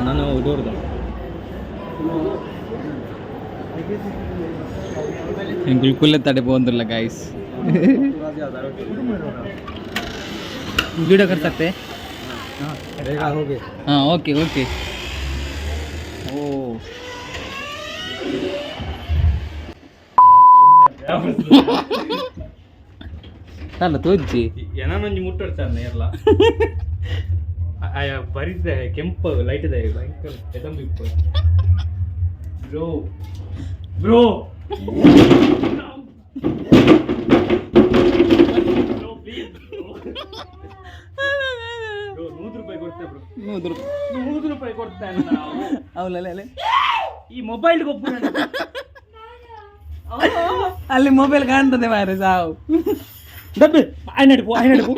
ನಾನು ಹುಡುಗರ್ದ. ಬಿಲ್ಕುಲ್ಲೇ ತಡೆ ಬಂದಿಲ್ಲ ಗಾಯ್ಸ್ ವಿಡಿಯೋ ಕರ್ಸತ್ತೆ ಹಾಂ ಓಕೆ ಓಕೆ ಓ. ಅಲ್ಲ ತೋಜಿ ಏನೋ ಮಂಜಿ ಮುಟ್ಟೋಡ್ತಾರೆ ಎಲ್ಲ ಬರಿದೆ ಕೆಂಪು ಲೈಟ್ ಇದೆ ಭಯಂಕರ ಎದಂಬಿ ಬ್ರೋ ಬ್ರೋ ನೂರು ರೂಪಾಯಿ ಕೊಡ್ತೇವೆ ಬ್ರೋ ನೂರು ನೂರು ರೂಪಾಯಿ ಕೊಡ್ತೇನೆ ನಾವು. ಅವಲೇ ಈ ಮೊಬೈಲ್ಗೆ ಒಬ್ಬರು ಅಲ್ಲಿ ಮೊಬೈಲ್ ಕಾಣ್ತದೆ ಮಾರೆ ಸಾವು. ಡಬ್ಬಿ ಆಯ್ನಡಿ ಪೋ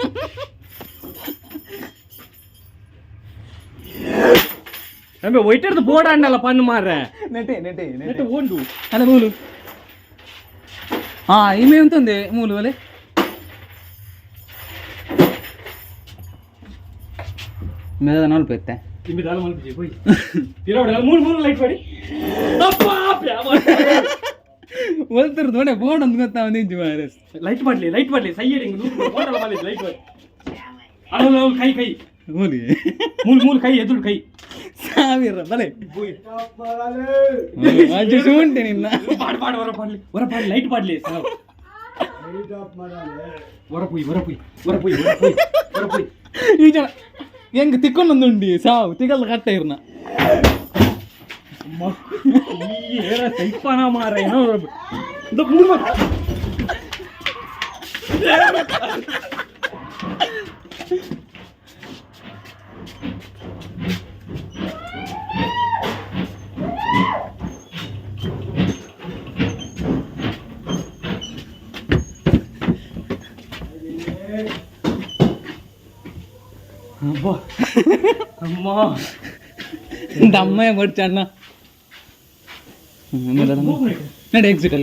ನಂಬೆ ಒಯ್ಟರ್ದು ಬೋರ್ಡ್ ಅಣ್ಣಲ್ಲ ಪಣ್ಣು ಮಾರ್ರೆ ನೆಟ್ಟೆ ನೆಟ್ಟೆ ನೆಟ್ಟೆ ಓಂಡು ಅಲ್ಲ ಮೂಲು ಹಾ ಇಮೆ ಉಂತೊಂದೆ ಮೂಲು ಅಲೆ ಮೇದ ನಾಲ್ಕು ಎತ್ತೆ ಇಮ್ಮೆ ದಾಲ ಮಲ್ಪಿಜಿ ಹೋಯ್ ತಿರವಡ ಮೂರು ಮೂರು ಲೈಟ್ ಮಾಡಿ ಅಪ್ಪ ಒಲ್ತರ್ ದೊಡೆ ಬೋರ್ಡ್ ಅಂತ ಗೊತ್ತಾ ಒಂದು ಇಂಜಿ ಮಾರೆ ಲೈಟ್ ಮಾಡ್ಲಿ ಲೈಟ್ ಮಾಡ್ಲಿ ಸೈಯಡಿ ಬೋರ್ಡ್ ಅಲ್ಲ ಲೈಟ್ ಮಾಡಿ ಅಲ್ಲ ಕೈ ಕೈ ಮೂಲಿ ಮೂಲ್ ಮೂಲ್ ಕೈ ಎದುರು ಕೈ ಸಾವಿರ ಬಲೆ ಮಂಚು ಶೂಂಟೆ ನಿನ್ನ ಪಾಡ್ ಪಾಡ್ ಹೊರ ಪಾಡ್ಲಿ ಹೊರ ಪಾಡ್ಲಿ ಲೈಟ್ ಪಾಡ್ಲಿ ಸಾವು ಹೊರ ಪುಯ್ ಹೊರ ಪುಯ್ ಹೊರ ಪುಯ್ ಹೊರ ಪುಯ್ ಹೊರ ಪುಯ್ ಈ ಜನ ಹೆಂಗ್ ತಿಕ್ಕೊಂಡೊಂದುಂಡಿ ಸಾವು ತಿಗಲ್ ಕಟ್ಟ ಇರ್ನ ಈ ಏರ ಸೈಪಾನ ಮಾರ ಏನೋ అమ్మో இந்த அம்மையை படிச்சாண்ணா ఎగ్జిట్